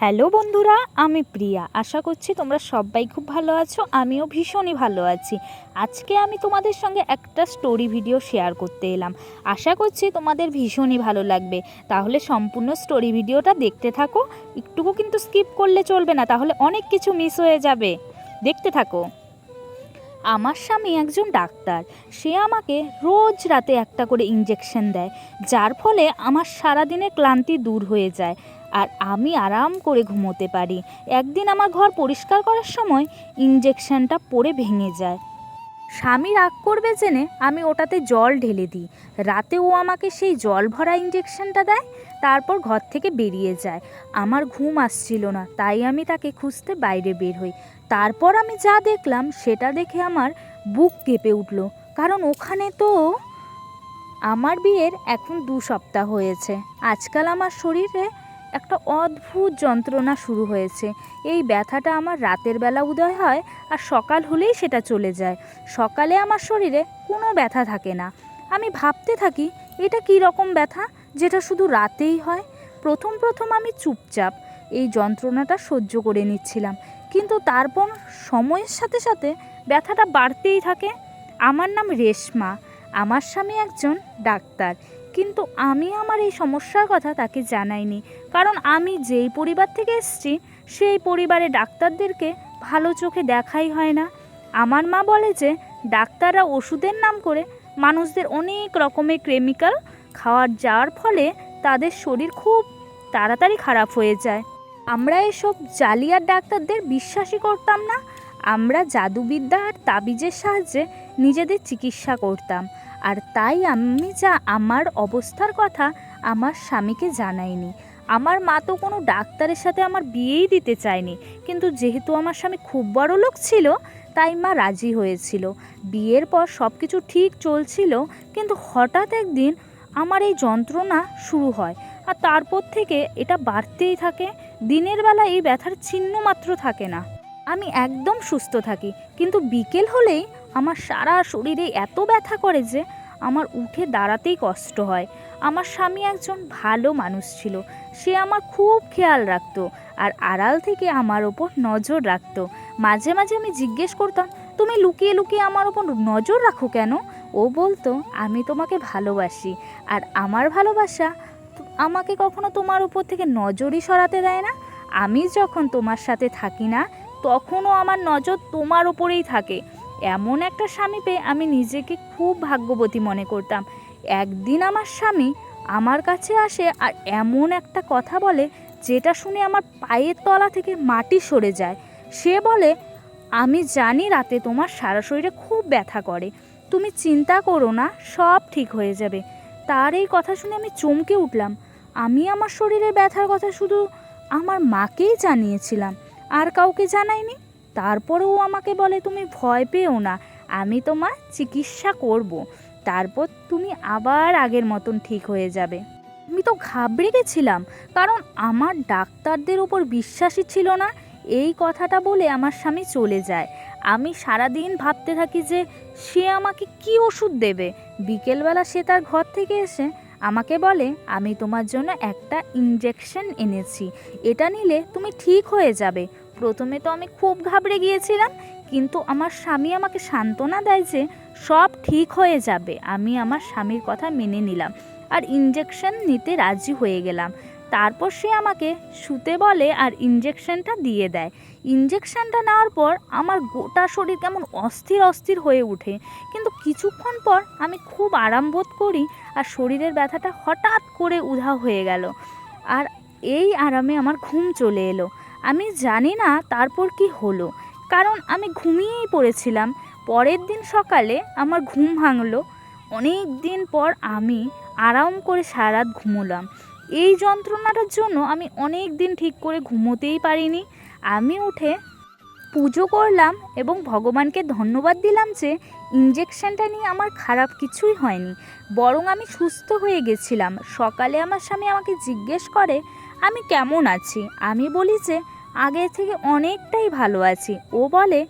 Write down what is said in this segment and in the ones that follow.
Hello বন্ধুরা, আমি প্রিয়া। আশা করছি তোমরা সবাই খুব ভালো আছো, আমিও ভীষণই ভালো আছি। আজকে আমি তোমাদের সঙ্গে একটা স্টোরি ভিডিও শেয়ার করতে এলাম। আশা করছি তোমাদের ভীষণই ভালো লাগবে। তাহলে সম্পূর্ণ স্টোরি ভিডিওটা দেখতে থাকো। একটুকু কিন্তু স্কিপ করলে চলবে না, তাহলে অনেক কিছু মিস হয়ে যাবে। দেখতে থাকো। আমার স্বামী একজন ডাক্তার। সে আমাকে রোজ রাতে একটা করে ইঞ্জেকশন দেয়, যার ফলে আমার সারাদিনের ক্লান্তি দূর হয়ে যায়। আর আমি আরাম করে ঘুমোতে পারি। একদিন আমার ঘর পরিষ্কার করার সময় ইঞ্জেকশনটা পড়ে ভেঙে যায়। স্বামী রাগ করবে জেনে আমি ওটাতে জল ঢেলে দিই। রাতে ও আমাকে সেই জল ভরা ইঞ্জেকশনটা দেয়, তারপর ঘর থেকে বেরিয়ে যায়। আমার ঘুম আসছিল না, তাই আমি তাকে খুঁজতে বাইরে বের হই। তারপর আমি যা দেখলাম, সেটা দেখে আমার বুক কেঁপে উঠল। কারণ ওখানে তো আমার বিয়ের এখন দু সপ্তাহ হয়েছে। আজকাল আমার শরীরে একটা অদ্ভুত যন্ত্রণা শুরু হয়েছে। এই ব্যথাটা আমার রাতের বেলা উদয় হয় আর সকাল হলেই সেটা চলে যায়। সকালে আমার শরীরে কোনো ব্যথা থাকে না। আমি ভাবতে থাকি, এটা কী রকম ব্যথা? যেটা শুধু রাতেই হয়? প্রথম প্রথম আমি চুপচাপ এই যন্ত্রণাটা সহ্য করে নিচ্ছিলাম। কিন্তু তারপর সময়ের সাথে সাথে ব্যথাটা বাড়তেই থাকে। আমার নাম রেশমা। আমার স্বামী একজন ডাক্তার, কিন্তু আমি আমার এই সমস্যার কথা তাকে জানাইনি। কারণ আমি যেই পরিবার থেকে এসেছি, সেই পরিবারে ডাক্তারদেরকে ভালো চোখে দেখাই হয় না। আমার মা বলে যে, ডাক্তাররা ওষুধের নাম করে মানুষদের অনেক রকমের কেমিক্যাল খাওয়ার যাওয়ার ফলে তাদের শরীর খুব তাড়াতাড়ি খারাপ হয়ে যায়। আমরা এসব জালিয়ার ডাক্তারদের বিশ্বাসই করতাম না। আমরা জাদুবিদ্যা আর তাবিজের সাহায্যে নিজেদের চিকিৎসা করতাম। আর তাই আমি যা আমার অবস্থার কথা আমার স্বামীকে জানাইনি। আমার মা তো কোনো ডাক্তারের সাথে আমার বিয়েই দিতে চায়নি। কিন্তু যেহেতু আমার স্বামী খুব বড় লোক ছিল, তাই মা রাজি হয়েছিল। বিয়ের পর সব কিছু ঠিক চলছিল, কিন্তু হঠাৎ একদিন আমার এই যন্ত্রণা শুরু হয়। আর তারপর থেকে এটা বাড়তেই থাকে। দিনের বেলা এই ব্যথার চিহ্ন মাত্র থাকে না। আমি একদম সুস্থ থাকি। কিন্তু বিকেল হলেই আমার সারা শরীরে এত ব্যথা করে যে আমার উঠে দাঁড়াতেই কষ্ট হয়। আমার স্বামী একজন ভালো মানুষ ছিল। সে আমার খুব খেয়াল রাখতো আর আড়াল থেকে আমার ওপর নজর রাখতো। মাঝে মাঝে আমি জিজ্ঞেস করতাম, তুমি লুকিয়ে লুকিয়ে আমার ওপর নজর রাখো কেন? ও বলতো, আমি তোমাকে ভালোবাসি আর আমার ভালোবাসা আমাকে কখনো তোমার উপর থেকে নজরই সরাতে দেয় না। আমি যখন তোমার সাথে থাকি না, তখনও আমার নজর তোমার ওপরেই থাকে। এমন একটা স্বামী পেয়ে আমি নিজেকে খুব ভাগ্যবতী মনে করতাম। একদিন আমার স্বামী আমার কাছে আসে আর এমন একটা কথা বলে যেটা শুনে আমার পায়ের তলা থেকে মাটি সরে যায়। সে বলে, আমি জানি রাতে তোমার সারা শরীরে খুব ব্যথা করে। তুমি চিন্তা করো না, সব ঠিক হয়ে যাবে। তার এই কথা শুনে আমি চমকে উঠলাম। আমি আমার শরীরে ব্যথার কথা শুধু আমার মাকেই জানিয়েছিলাম। আর কাউকে জানাইনি। তারপরেও আমাকে বলে, তুমি ভয় পেও না, আমি তোমার চিকিৎসা করব। তারপর তুমি আবার আগের মতন ঠিক হয়ে যাবে। আমি তো ঘাবড়ে গেছিলাম, কারণ আমার ডাক্তারদের ওপর বিশ্বাসই ছিল না। এই কথাটা বলে আমার স্বামী চলে যায়। আমি সারাদিন ভাবতে থাকি যে, সে আমাকে কি ওষুধ দেবে? বিকেলবেলা সে তার ঘর থেকে এসে আমাকে বলে, আমি তোমার জন্য একটা ইঞ্জেকশন এনেছি। এটা নিলে তুমি ঠিক হয়ে যাবে। প্রথমে তো আমি খুব ঘাবড়ে গিয়েছিলাম, কিন্তু আমার স্বামী আমাকে সান্ত্বনা দেয় যে সব ঠিক হয়ে যাবে। আমি আমার স্বামীর কথা মেনে নিলাম আর ইঞ্জেকশন নিতে রাজি হয়ে গেলাম। তারপর সে আমাকে শুতে বলে আর ইঞ্জেকশনটা দিয়ে দেয়। ইঞ্জেকশনটা নেওয়ার পর আমার গোটা শরীর কেমন অস্থির অস্থির হয়ে ওঠে। কিন্তু কিছুক্ষণ পর আমি খুব আরাম বোধ করি আর শরীরের ব্যথাটা হঠাৎ করে উধা হয়ে গেল। আর এই আরামে আমার ঘুম চলে এলো। আমি জানি না তারপর কি হলো। কারণ আমি ঘুমিয়েই পড়েছিলাম। পরের দিন সকালে আমার ঘুম ভাঙলো। অনেক দিন পর আমি আরাম করে সারা রাত ঘুমোলাম। এই যন্ত্রণাটার জন্য আমি অনেক দিন ঠিক করে ঘুমোতেই পারিনি। আমি উঠে পুজো করলাম এবং ভগবানকে ধন্যবাদ দিলাম যে ইঞ্জেকশনটা নিয়ে আমার খারাপ কিছুই হয়নি। বরং আমি সুস্থ হয়ে গেছিলাম। সকালে আমার স্বামী আমাকে জিজ্ঞেস করে আমি কেমন আছি? আমি বলি যে, আগে থেকে অনেকটাই ভালো আছি। ও বলে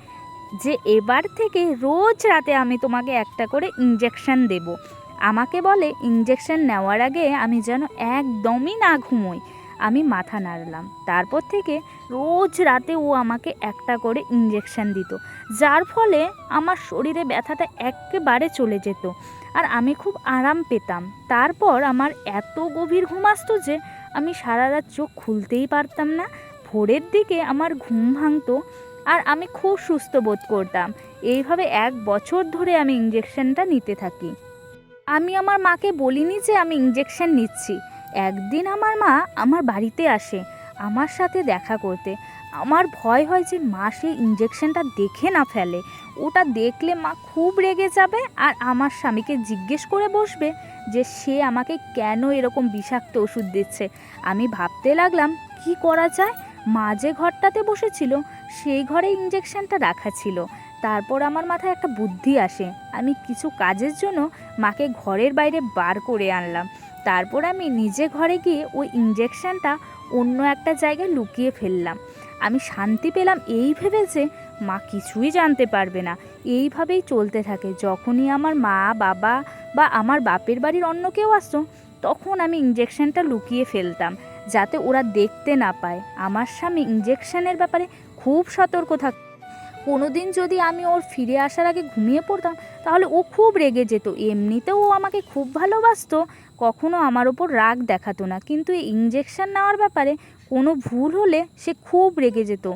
যে, এবার থেকে রোজ রাতে আমি তোমাকে একটা করে ইঞ্জেকশন দেব। আমাকে বলে ইঞ্জেকশন নেওয়ার আগে আমি যেন একদমই না ঘুমোই। আমি মাথা নাড়লাম। তারপর থেকে রোজ রাতে ও আমাকে একটা করে ইঞ্জেকশন দিত। যার ফলে আমার শরীরে ব্যথাটা একেবারে চলে যেত। আর আমি খুব আরাম পেতাম। তারপর আমার এত গভীর ঘুম আসতো যে আমি সারা রাত চোখ খুলতেই পারতাম না। ভোরের দিকে আমার ঘুম ভাঙতো আর আমি খুব সুস্থ বোধ করতাম। এইভাবে এক বছর ধরে আমি ইঞ্জেকশনটা নিতে থাকি। আমি আমার মাকে বলিনি যে আমি ইঞ্জেকশন নিচ্ছি। একদিন আমার মা আমার বাড়িতে আসে। আমার সাথে দেখা করতে। আমার ভয় হয় যে মা সেই ইঞ্জেকশনটা দেখে না ফেলে। ওটা দেখলে মা খুব রেগে যাবে আর আমার স্বামীকে জিজ্ঞেস করে বসবে যে সে আমাকে কেন এরকম বিষাক্ত ওষুধ দিচ্ছে। আমি ভাবতে লাগলাম, কি করা যায়? মা যে ঘরটাতে বসেছিল, সেই ঘরে ইঞ্জেকশনটা রাখা ছিল। তারপর আমার মাথায় একটা বুদ্ধি আসে। আমি কিছু কাজের জন্য মাকে ঘরের বাইরে বার করে আনলাম। তারপর আমি নিজে ঘরে গিয়ে ওই ইঞ্জেকশনটা অন্য একটা জায়গায় লুকিয়ে ফেললাম। আমি শান্তি পেলাম এই ভেবে যে মা কিছুই জানতে পারবে না। এইভাবেই চলতে থাকে। যখনই আমার মা, বাবা বা আমার বাপের বাড়ির অন্য কেউ আসতো, তখন আমি ইঞ্জেকশনটা লুকিয়ে ফেলতাম, যাতে ওরা দেখতে না পায়। আমার স্বামী ইঞ্জেকশনের ব্যাপারে খুব সতর্ক থাক কোনোদিন যদি আমি ওর ফিরে আসার আগে ঘুমিয়ে পড়তাম, তাহলে ও খুব রেগে যেত। এমনিতেও ও আমাকে খুব ভালোবাসত, কখনো আমার ওপর রাগ দেখাতো না। কিন্তু এই ইঞ্জেকশান নেওয়ার ব্যাপারে কোনো ভুল হলে সে খুব রেগে যেত।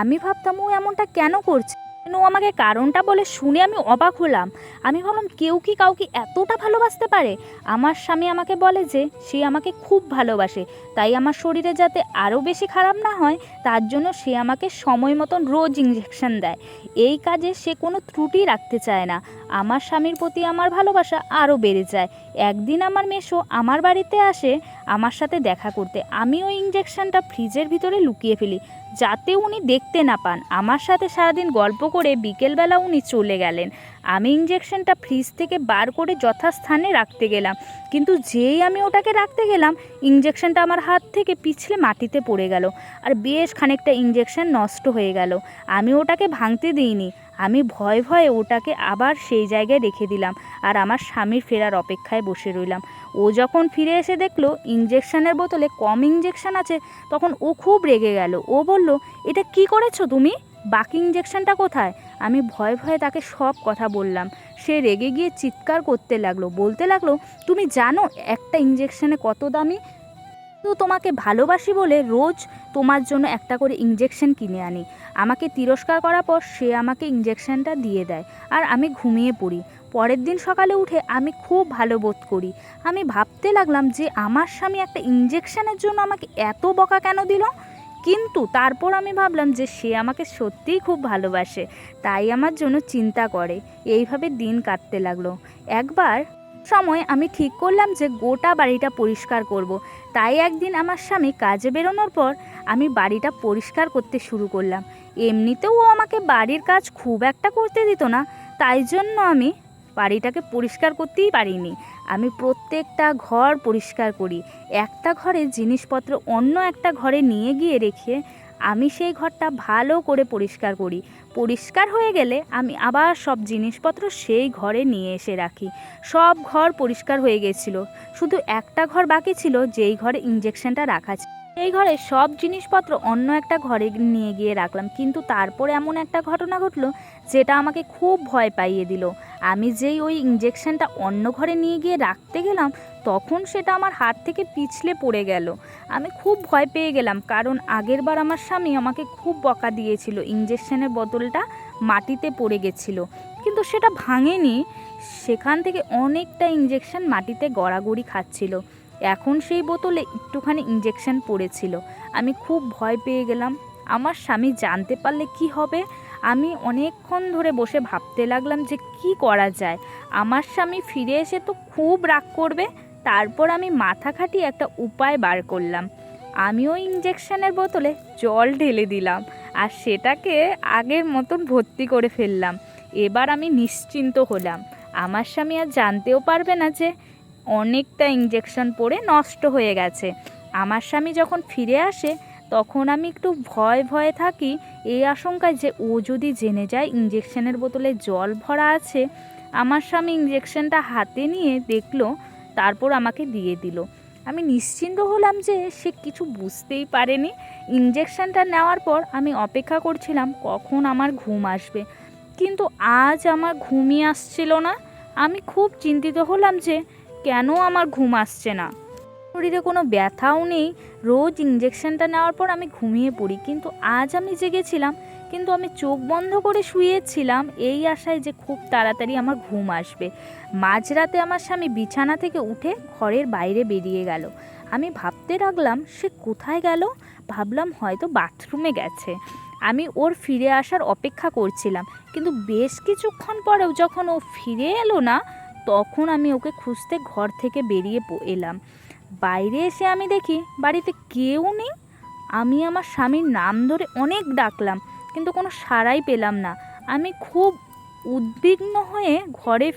আমি ভাবতাম ও এমনটা কেন করছে? ও আমাকে কারণটা বলে শুনে আমি অবাক হলাম। আমি ভাবলাম, কেউ কি কাউকে এতটা ভালোবাসতে পারে? আমার স্বামী আমাকে বলে যে, সে আমাকে খুব ভালোবাসে। তাই আমার শরীরে যাতে আরও বেশি খারাপ না হয়, তার জন্য সে আমাকে সময় মতন রোজ ইঞ্জেকশন দেয়। এই কাজে সে কোনো ত্রুটি রাখতে চায় না। আমার স্বামীর প্রতি আমার ভালোবাসা আরও বেড়ে যায়। একদিন আমার মেশো আমার বাড়িতে আসে, আমার সাথে দেখা করতে। আমি ওই ইঞ্জেকশনটা ফ্রিজের ভিতরে লুকিয়ে ফেলি। যাতে উনি দেখতে না পান। আমার সাথে সারাদিন গল্প করে বিকেলবেলা উনি চলে গেলেন। আমি ইঞ্জেকশনটা ফ্রিজ থেকে বার করে যথাস্থানে রাখতে গেলাম। কিন্তু যেই আমি ওটাকে রাখতে গেলাম ইঞ্জেকশনটা আমার হাত থেকে পিছলে মাটিতে পড়ে গেল। আর বেশ খানিকটা ইঞ্জেকশন নষ্ট হয়ে গেল। আমি ওটাকে ভাঙতে দিইনি। আমি ভয় ভয়ে ওটাকে আবার সেই জায়গায় রেখে দিলাম। আর আমার স্বামীর ফেরার অপেক্ষায় বসে রইলাম। ও যখন ফিরে এসে দেখল ইঞ্জেকশনের বোতলে কম ইঞ্জেকশন আছে, তখন ও খুব রেগে গেল। ও বলল, এটা কি করেছ তুমি? বাকি ইঞ্জেকশনটা কোথায়? আমি ভয়ে ভয়ে তাকে সব কথা বললাম। সে রেগে গিয়ে চিৎকার করতে লাগল, বলতে লাগল, তুমি জানো একটা ইঞ্জেকশনে কত দামি? তো তোমাকে ভালোবাসি বলে রোজ তোমার জন্য একটা করে ইঞ্জেকশন কিনে আনি। আমাকে তিরস্কার করার পর সে আমাকে ইঞ্জেকশনটা দিয়ে দেয়। আর আমি ঘুমিয়ে পড়ি। পরের দিন সকালে উঠে আমি খুব ভালো বোধ করি। আমি ভাবতে লাগলাম যে আমার স্বামী একটা ইঞ্জেকশনের জন্য আমাকে এত বকা কেন দিল? কিন্তু তারপর আমি ভাবলাম যে সে আমাকে সত্যিই খুব ভালোবাসে, তাই আমার জন্য চিন্তা করে। এইভাবে দিন কাটতে লাগল। একবার সময় আমি ঠিক করলাম যে গোটা বাড়িটা পরিষ্কার করব। তাই একদিন আমার স্বামী কাজে বেরোনোর পর আমি বাড়িটা পরিষ্কার করতে শুরু করলাম। এমনিতেও ও আমাকে বাড়ির কাজ খুব একটা করতে দিত না, তাই জন্য আমি বাড়িটাকে পরিষ্কার করতেই পারিনি। আমি প্রত্যেকটা ঘর পরিষ্কার করি। একটা ঘরে জিনিসপত্র অন্য একটা ঘরে নিয়ে গিয়ে রেখে আমি সেই ঘরটা ভালো করে পরিষ্কার করি। পরিষ্কার হয়ে গেলে আমি আবার সব জিনিসপত্র সেই ঘরে নিয়ে এসে রাখি। সব ঘর পরিষ্কার হয়ে গেছিল। শুধু একটা ঘর বাকি ছিল যেই ঘরে ইঞ্জেকশনটা রাখা ছিল এই ঘরে সব জিনিসপত্র অন্য একটা ঘরে নিয়ে গিয়ে রাখলাম। কিন্তু তারপরে এমন একটা ঘটনা ঘটলো যেটা আমাকে খুব ভয় পাইয়ে দিল। আমি যেই ওই ইঞ্জেকশনটা অন্য ঘরে নিয়ে গিয়ে রাখতে গেলাম, তখন সেটা আমার হাত থেকে পিছলে পড়ে গেল। আমি খুব ভয় পেয়ে গেলাম, কারণ আগের বার আমার স্বামী আমাকে খুব বকা দিয়েছিল ইঞ্জেকশনের বোতলটা মাটিতে পড়ে গেছিল। কিন্তু সেটা ভাঙেনি, সেখান থেকে অনেকটা ইঞ্জেকশন মাটিতে গড়াগড়ি খাচ্ছিল। এখন সেই বোতলে একটুখানি ইঞ্জেকশন পড়েছিল। আমি খুব ভয় পেয়ে গেলাম। আমার স্বামী জানতে পারলে কি হবে? আমি অনেকক্ষণ ধরে বসে ভাবতে লাগলাম যে কি করা যায়। আমার স্বামী ফিরে এসে তো খুব রাগ করবে, তারপর আমি মাথা খাটিয়ে একটা উপায় বার করলাম। আমিও ইঞ্জেকশনের বোতলে জল ঢেলে দিলাম আর সেটাকে আগের মতন ভর্তি করে ফেললাম। এবার আমি নিশ্চিন্ত হলাম। আমার স্বামী আর জানতেও পারবে না যে অনেকটা ইঞ্জেকশন পড়ে নষ্ট হয়ে গেছে। আমার স্বামী যখন ফিরে আসে তখন আমি একটু ভয় ভয়ে থাকি। এই আশঙ্কায় যে ও যদি জেনে যায় ইঞ্জেকশনের বোতলে জল ভরা আছে, আমার স্বামী ইঞ্জেকশনটা হাতে নিয়ে দেখল, তারপর আমাকে দিয়ে দিল। আমি নিশ্চিন্ত হলাম যে সে কিছু বুঝতেই পারেনি। ইঞ্জেকশনটা নেওয়ার পর আমি অপেক্ষা করছিলাম কখন আমার ঘুম আসবে। কিন্তু আজ আমার ঘুমই আসছিল না। আমি খুব চিন্তিত হলাম যে কেন আমার ঘুম আসছে না। শরীরে কোনো ব্যথাও নেই। রোজ ইঞ্জেকশনটা নেওয়ার পর আমি ঘুমিয়ে পড়ি। কিন্তু আজ আমি জেগেছিলাম, কিন্তু আমি চোখ বন্ধ করে শুয়েছিলাম। এই আশায় যে খুব তাড়াতাড়ি আমার ঘুম আসবে। মাঝরাতে আমার স্বামী বিছানা থেকে উঠে ঘরের বাইরে বেরিয়ে গেল। আমি ভাবতে লাগলাম, সে কোথায় গেল? ভাবলাম হয়তো বাথরুমে গেছে। আমি ওর ফিরে আসার অপেক্ষা করছিলাম। কিন্তু বেশ কিছুক্ষণ পরেও যখন ও ফিরে এলো না, তখন আমি ওকে খুঁজতে ঘর থেকে বেরিয়ে এলাম। বাইরে এসে আমি দেখি বাড়িতে কেউ নেই। আমি আমার স্বামীর নাম ধরে অনেক ডাকলাম, কিন্তু কোনো সাড়াই পেলাম না। আমি খুব উদ্বিগ্ন হয়ে ঘরে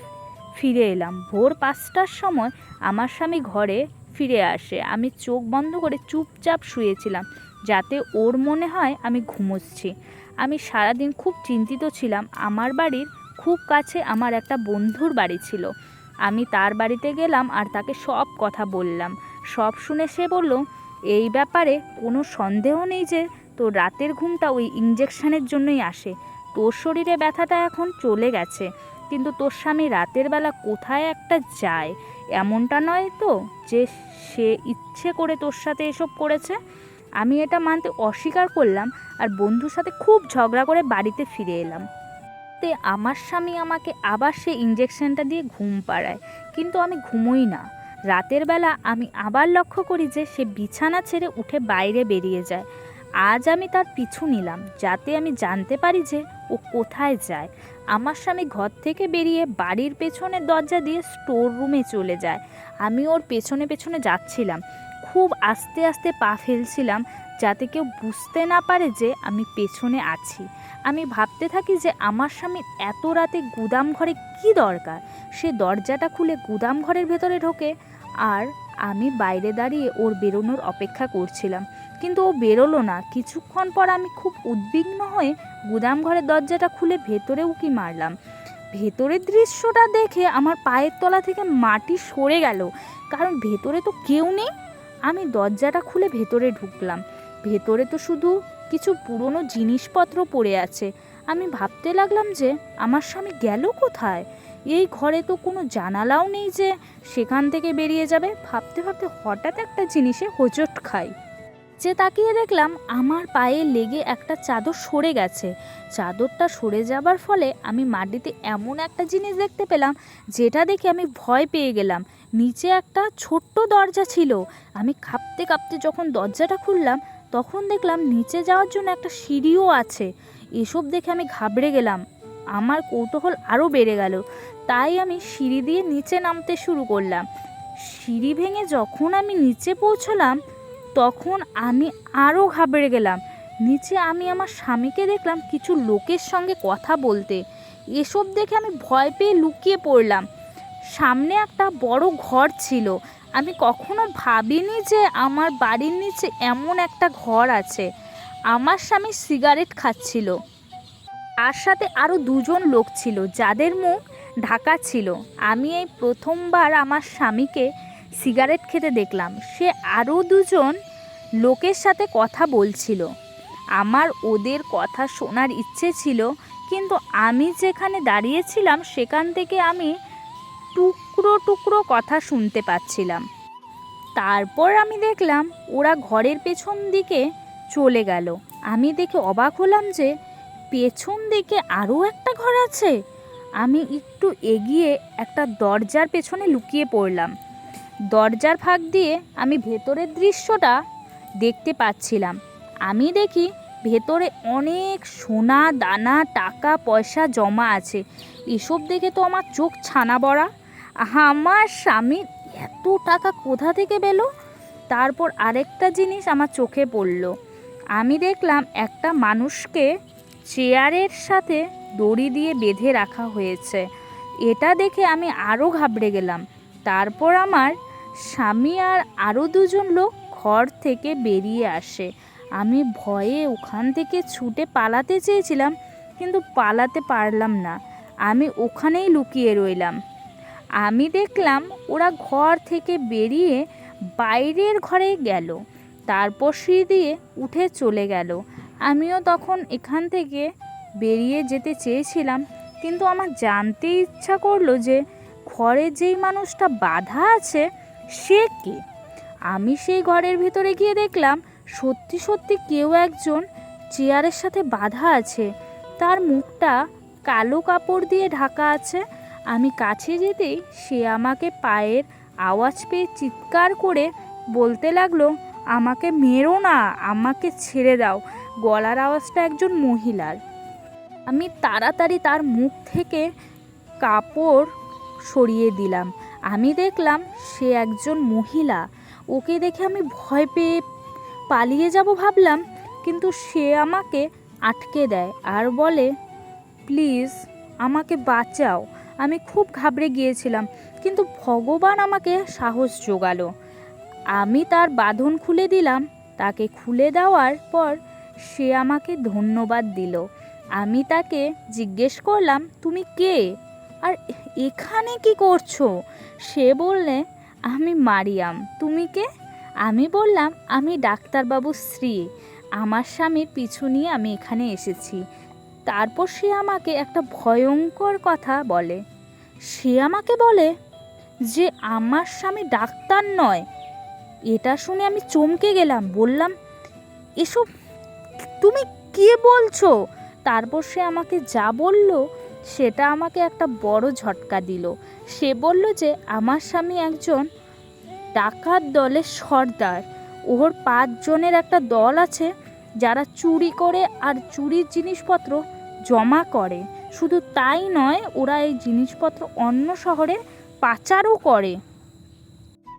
ফিরে এলাম। ভোর পাঁচটার সময় আমার স্বামী ঘরে ফিরে আসে। আমি চোখ বন্ধ করে চুপচাপ শুয়েছিলাম, যাতে ওর মনে হয় আমি ঘুমোচ্ছি। আমি সারাদিন খুব চিন্তিত ছিলাম। আমার বাড়ির খুব কাছে আমার একটা বন্ধুর বাড়ি ছিল। আমি তার বাড়িতে গেলাম আর তাকে সব কথা বললাম। সব শুনে সে বলল, এই ব্যাপারে কোনো সন্দেহ নেই যে তোর রাতের ঘুমটা ওই ইঞ্জেকশানের জন্যই আসে। তোর শরীরে ব্যথাটা এখন চলে গেছে, কিন্তু তোর স্বামী রাতের বেলা কোথায় একটা যায়? এমনটা নয় তো যে সে ইচ্ছে করে তোর সাথে এসব করেছে? আমি এটা মানতে অস্বীকার করলাম আর বন্ধুর সাথে খুব ঝগড়া করে বাড়িতে ফিরে এলাম। তে আমার স্বামী আমাকে আবার সে ইঞ্জেকশনটা দিয়ে ঘুম পাড়ায়। কিন্তু আমি ঘুমোই না। রাতের বেলা আমি আবার লক্ষ্য করি যে সে বিছানা ছেড়ে উঠে বাইরে বেরিয়ে যায়। আজ আমি তার পিছু নিলাম, যাতে আমি জানতে পারি যে ও কোথায় যায়। আমার স্বামী ঘর থেকে বেরিয়ে বাড়ির পেছনের দরজা দিয়ে স্টোর রুমে চলে যায়। আমি ওর পেছনে পেছনে যাচ্ছিলাম। খুব আস্তে আস্তে পা ফেলছিলাম, যাতে কেউ বুঝতে না পারে যে আমি পেছনে আছি। আমি ভাবতে থাকি যে আমার স্বামীর এত রাতে গুদাম ঘরে কি দরকার? সে দরজাটা খুলে গুদাম ঘরের ভেতরে ঢোকে আর আমি বাইরে দাঁড়িয়ে ওর বেরোনোর অপেক্ষা করছিলাম। কিন্তু ও বেরোলো না। কিছুক্ষণ পর আমি খুব উদ্বিগ্ন হয়ে গুদাম ঘরের দরজাটা খুলে ভেতরে উকি মারলাম। ভেতরের দৃশ্যটা দেখে আমার পায়ের তলা থেকে মাটি সরে গেল। কারণ ভেতরে তো কেউ নেই। আমি দরজাটা খুলে ভেতরে ঢুকলাম। ভেতরে তো শুধু কিছু পুরনো জিনিসপত্র পড়ে আছে। আমি ভাবতে লাগলাম যে, আমার স্বামী গেল কোথায়? এই ঘরে তো কোনো জানালাও নেই যে, সেখান থেকে বেরিয়ে যাবে। ভাবতে ভাবতে হঠাৎ একটা জিনিসে হোঁচট খাই। যে তাকিয়ে দেখলাম আমার পায়ে লেগে একটা চাদর সরে গেছে। চাদরটা সরে যাবার ফলে আমি মাটিতে এমন একটা জিনিস দেখতে পেলাম, যেটা দেখে আমি ভয় পেয়ে গেলাম। নিচে একটা ছোট্ট দরজা ছিল। আমি কাঁপতে কাঁপতে যখন দরজাটা খুললাম তখন দেখলাম নিচে যাওয়ার জন্য একটা সিঁড়িও আছে। এসব দেখে আমি ঘাবড়ে গেলাম। আমার কৌতূহল আরও বেড়ে গেল। তাই আমি সিঁড়ি দিয়ে নিচে নামতে শুরু করলাম। সিঁড়ি ভেঙে যখন আমি নিচে পৌঁছলাম, তখন আমি আরও ঘাবড়ে গেলাম। নিচে আমি আমার স্বামীকে দেখলাম কিছু লোকের সঙ্গে কথা বলতে। এসব দেখে আমি ভয় পেয়ে লুকিয়ে পড়লাম। সামনে একটা বড় ঘর ছিল। আমি কখনো ভাবিনি যে আমার বাড়ির নিচে এমন একটা ঘর আছে। আমার স্বামী সিগারেট খাচ্ছিল। তার সাথে আরও দুজন লোক ছিল, যাদের মুখ ঢাকা ছিল। আমি এই প্রথমবার আমার স্বামীকে সিগারেট খেতে দেখলাম। সে আরও দুজন লোকের সাথে কথা বলছিল। আমার ওদের কথা শোনার ইচ্ছে ছিল, কিন্তু আমি যেখানে দাঁড়িয়েছিলাম সেখান থেকে আমি টুকরো টুকরো কথা শুনতে পাচ্ছিলাম। তারপর আমি দেখলাম ওরা ঘরের পেছন দিকে চলে গেল। আমি দেখে অবাক হলাম যে পেছন দিকে আরও একটা ঘর আছে। আমি একটু এগিয়ে একটা দরজার পেছনে লুকিয়ে পড়লাম। দরজার ফাঁক দিয়ে আমি ভেতরের দৃশ্যটা দেখতে পাচ্ছিলাম। আমি দেখি ভেতরে অনেক সোনা, দানা, টাকা, পয়সা জমা আছে। এসব দেখে তো আমার চোখ ছানা বড়া। আমার স্বামীর এত টাকা কোথা থেকে পেল? তারপর আরেকটা জিনিস আমার চোখে পড়ল। আমি দেখলাম একটা মানুষকে চেয়ারের সাথে দড়ি দিয়ে বেঁধে রাখা হয়েছে। এটা দেখে আমি আরও ঘাবড়ে গেলাম। তারপর আমার স্বামী আর আরও দুজন লোক ঘর থেকে বেরিয়ে আসে। আমি ভয়ে ওখান থেকে ছুটে পালাতে চেয়েছিলাম, কিন্তু পালাতে পারলাম না। আমি ওখানেই লুকিয়ে রইলাম। আমি দেখলাম ওরা ঘর থেকে বেরিয়ে বাইরের ঘরে গেল। তারপর সিঁড়ি দিয়ে উঠে চলে গেল। আমিও তখন এখান থেকে বেরিয়ে যেতে চেয়েছিলাম, কিন্তু আমার জানতে ইচ্ছা করল যে ঘরে যেই মানুষটা বাধা আছে, সে কে? আমি সেই ঘরের ভিতরে গিয়ে দেখলাম, সত্যি সত্যি কেউ একজন চেয়ারের সাথে বাধা আছে। তার মুখটা কালো কাপড় দিয়ে ঢাকা আছে আমি কাছে যেতেই সে আমাকে পায়ের আওয়াজ পেয়ে চিৎকার করে বলতে লাগল, আমাকে মেরো না, আমাকে ছেড়ে দাও। গলার আওয়াজটা একজন মহিলার। আমি তাড়াতাড়ি তার মুখ থেকে কাপড় সরিয়ে দিলাম। আমি দেখলাম সে একজন মহিলা। ওকে দেখে আমি ভয় পেয়ে পালিয়ে যাব ভাবলাম, কিন্তু সে আমাকে আটকে দেয় আর বলে, প্লিজ, আমাকে বাঁচাও। আমি খুব ঘাবড়ে গিয়েছিলাম, কিন্তু ভগবান আমাকে সাহস জোগালো আমি তার বাঁধন খুলে দিলাম, তাকে খুলে দেওয়ার পর সে আমাকে ধন্যবাদ দিল। আমি তাকে জিজ্ঞেস করলাম, তুমি কে? আর এখানে কি করছ? সে বললে, আমি মারিয়াম, তুমি কে? আমি বললাম, আমি ডাক্তারবাবুর স্ত্রী আমার স্বামীর পিছু নিয়ে আমি এখানে এসেছি। তারপর সে আমাকে একটা ভয়ঙ্কর কথা বলে। সে আমাকে বলে যে আমার স্বামী ডাক্তার নয়। এটা শুনে আমি চমকে গেলাম, বললাম, এসব তুমি কে বলছো? তারপর সে আমাকে যা বলল, সেটা আমাকে একটা বড় ঝটকা দিল। সে বলল যে আমার স্বামী একজন ডাকাত দলের সর্দার। ওর পাঁচজনের একটা দল আছে যারা চুরি করে আর চুরির জিনিসপত্র জমা করে। শুধু তাই নয় ওরা এই জিনিসপত্র অন্য শহরে পাচারও করে।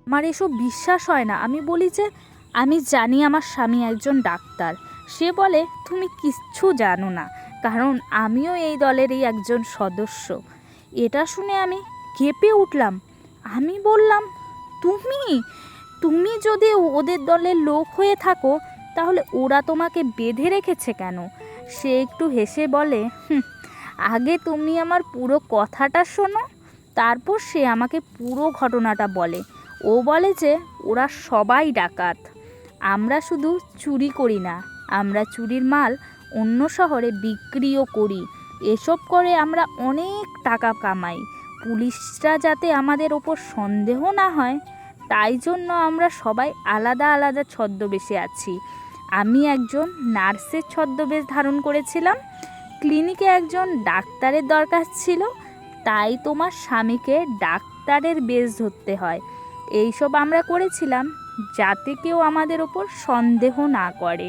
আমার এসব বিশ্বাস হয় না। আমি বলি যে আমি জানি আমার স্বামী একজন ডাক্তার। সে বলে তুমি কিচ্ছু জানো না কারণ আমিও এই দলেরই একজন সদস্য এটা শুনে আমি কেঁপে উঠলাম। আমি বললাম তুমি? তুমি যদি ওদের দলের লোক হয়ে থাকো তাহলে ওরা তোমাকে বেঁধে রেখেছে কেন সে একটু হেসে বলে "হুঁ, আগে তুমি আমার পুরো কথাটা শোনো, তারপর সে আমাকে পুরো ঘটনাটা বলে। ও বলে যে, ওরা সবাই ডাকাত। আমরা শুধু চুরি করি না, আমরা চুরির মাল অন্য শহরে বিক্রিও করি। এসব করে আমরা অনেক টাকা কামাই। পুলিশরা যাতে আমাদের ওপর সন্দেহ না হয়, তাই জন্য আমরা সবাই আলাদা আলাদা ছদ্মবেশে আছি। আমি একজন নার্সের ছদ্মবেশ ধারণ করেছিলাম ক্লিনিকে একজন ডাক্তারের দরকার ছিল, তাই তোমার স্বামীকে ডাক্তারের বেশ ধরতে হয়। এইসব আমরা করেছিলাম, যাতে কেউ আমাদের ওপর সন্দেহ না করে।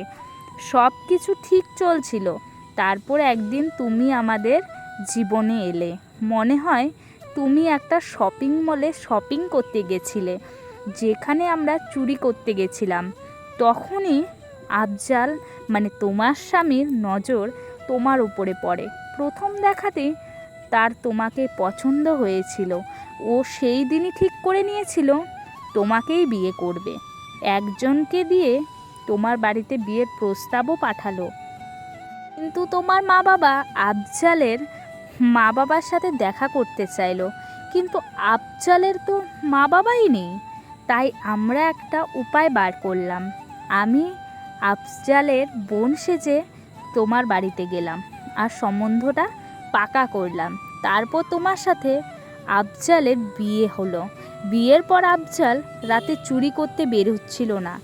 সব কিছু ঠিক চলছিল, তারপর একদিন তুমি আমাদের জীবনে এলে। মনে হয় তুমি একটা শপিং মলে শপিং করতে গেছিলে, যেখানে আমরা চুরি করতে গেছিলাম। তখনই আফজাল মানে তোমার স্বামীর নজর তোমার উপরে পড়ে। প্রথম দেখাতে তার তোমাকে পছন্দ হয়েছিল। ও সেই দিনই ঠিক করে নিয়েছিল, তোমাকেই বিয়ে করবে। একজনকে দিয়ে তোমার বাড়িতে বিয়ের প্রস্তাবও পাঠালো। কিন্তু তোমার মা বাবা আফজালের মা বাবার সাথে দেখা করতে চাইলো। কিন্তু আফজালের তো মা বাবাই নেই। তাই আমরা একটা উপায় বার করলাম। আমি আফজালের বোন সেজে তোমার বাড়িতে গেলাম। আর সম্বন্ধটা পাকা করলাম। তারপর তোমার সাথে আফজালের বিয়ে হলো। বিয়ের পর আফজাল রাতে চুরি করতে বের হচ্ছিল না।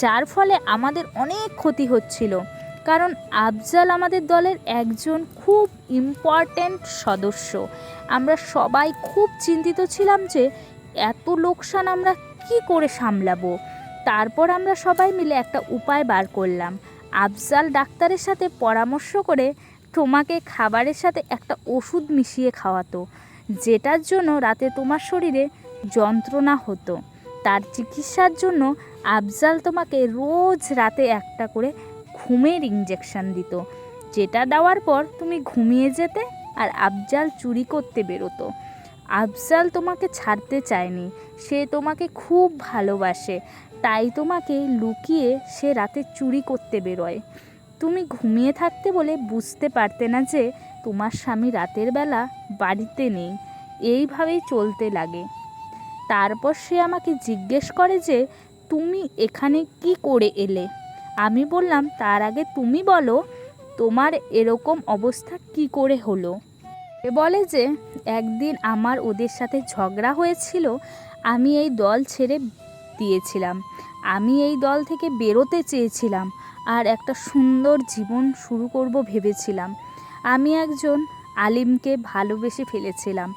যার ফলে আমাদের অনেক ক্ষতি হচ্ছিল। কারণ আফজাল আমাদের দলের একজন খুব ইম্পর্ট্যান্ট সদস্য। আমরা সবাই খুব চিন্তিত ছিলাম যে এত লোকসান আমরা কি করে সামলাবো? তারপর আমরা সবাই মিলে একটা উপায় বার করলাম। আফজাল ডাক্তারের সাথে পরামর্শ করে তোমাকে খাবারের সাথে একটা ওষুধ মিশিয়ে খাওয়াতো, যেটার জন্য রাতে তোমার শরীরে যন্ত্রণা হতো। তার চিকিৎসার জন্য আফজাল তোমাকে রোজ রাতে একটা করে ঘুমের ইঞ্জেকশন দিত, যেটা দেওয়ার পর তুমি ঘুমিয়ে যেতে আর আফজাল চুরি করতে বেরোতো। আফজাল তোমাকে ছাড়তে চায়নি, সে তোমাকে খুব ভালোবাসে তাই তোমাকে লুকিয়ে সে রাতে চুরি করতে বেরোয়। তুমি ঘুমিয়ে থাকতে বলে বুঝতে পারতে না যে তোমার স্বামী রাতের বেলা বাড়িতে নেই। এইভাবেই চলতে লাগে। তারপর সে আমাকে জিজ্ঞেস করে যে, তুমি এখানে কি করে এলে? আমি বললাম, তার আগে তুমি বলো, তোমার এরকম অবস্থা কি করে হলো? এ বলে যে, একদিন আমার ওদের সাথে ঝগড়া হয়েছিল, আমি এই দল ছেড়ে দিয়েছিলাম। আমি এই দল থেকে বেরোতে চেয়েছিলাম আর একটা সুন্দর জীবন শুরু করব ভেবেছিলাম। আমি একজন আলিমকে ভালোবেসে ফেলেছিলাম।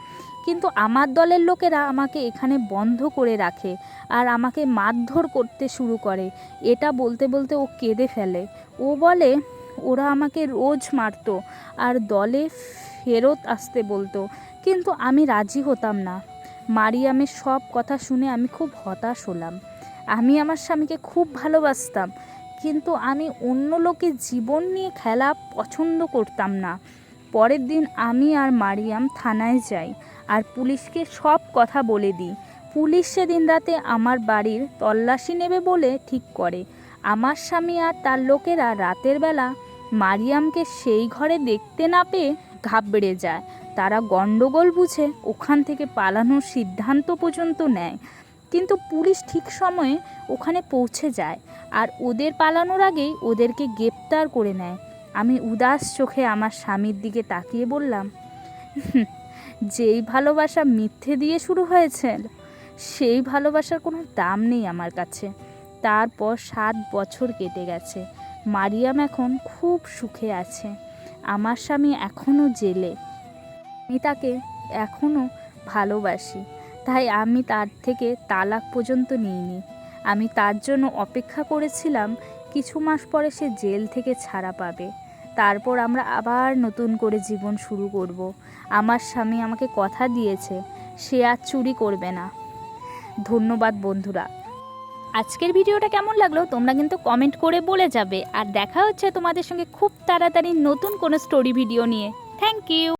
কিন্তু আমার দলের লোকেরা আমাকে এখানে বন্ধ করে রাখে আর আমাকে মারধর করতে শুরু করে। এটা বলতে বলতে ও কেঁদে ফেলে। ও বলে, ওরা আমাকে রোজ মারতো আর দলে ফেরত আসতে বলতো। কিন্তু আমি রাজি হতাম না। মারিয়ামের সব কথা শুনে আমি খুব হতাশ হলাম। আমি আমার স্বামীকে খুব ভালোবাসতাম, কিন্তু আমি অন্য লোকের জীবন নিয়ে খেলা পছন্দ করতাম না। পরের দিন আমি আর মারিয়াম থানায় যাই আর পুলিশকে সব কথা বলে দিই। পুলিশ সেদিন রাতে আমার বাড়ির তল্লাশি নেবে বলে ঠিক করে। আমার স্বামী আর তার লোকেরা রাতের বেলা মারিয়ামকে সেই ঘরে দেখতে না পেয়ে ঘাবড়ে যায়। তারা গণ্ডগোল বুঝে ওখান থেকে পালানোর সিদ্ধান্ত পর্যন্ত নেয়। কিন্তু পুলিশ ঠিক সময়ে ওখানে পৌঁছে যায় আর ওদের পালানোর আগেই ওদেরকে গ্রেপ্তার করে নেয়। আমি উদাস চোখে আমার স্বামীর দিকে তাকিয়ে বললাম যেই ভালোবাসা মিথ্যে দিয়ে শুরু হয়েছে, সেই ভালোবাসার কোনো দাম নেই আমার কাছে। তারপর সাত বছর কেটে গেছে। মারিয়াম এখন খুব সুখে আছে। আমার স্বামী এখনও জেলে। আমি তাকে এখনও ভালোবাসি, তাই আমি তার থেকে তালাক পর্যন্ত নিইনি। আমি তার জন্য অপেক্ষা করেছিলাম, কিছু মাস পরে সে জেল থেকে ছাড়া পাবে। তারপর আমরা আবার নতুন করে জীবন শুরু করব। আমার স্বামী আমাকে কথা দিয়েছে, সে আর চুরি করবে না। ধন্যবাদ বন্ধুরা। আজকের ভিডিওটা কেমন লাগল তোমরা কিন্তু কমেন্ট করে বলে যাবে। আর দেখা হচ্ছে তোমাদের সঙ্গে খুব তাড়াতাড়ি নতুন কোনো স্টোরি ভিডিও নিয়ে। Thank you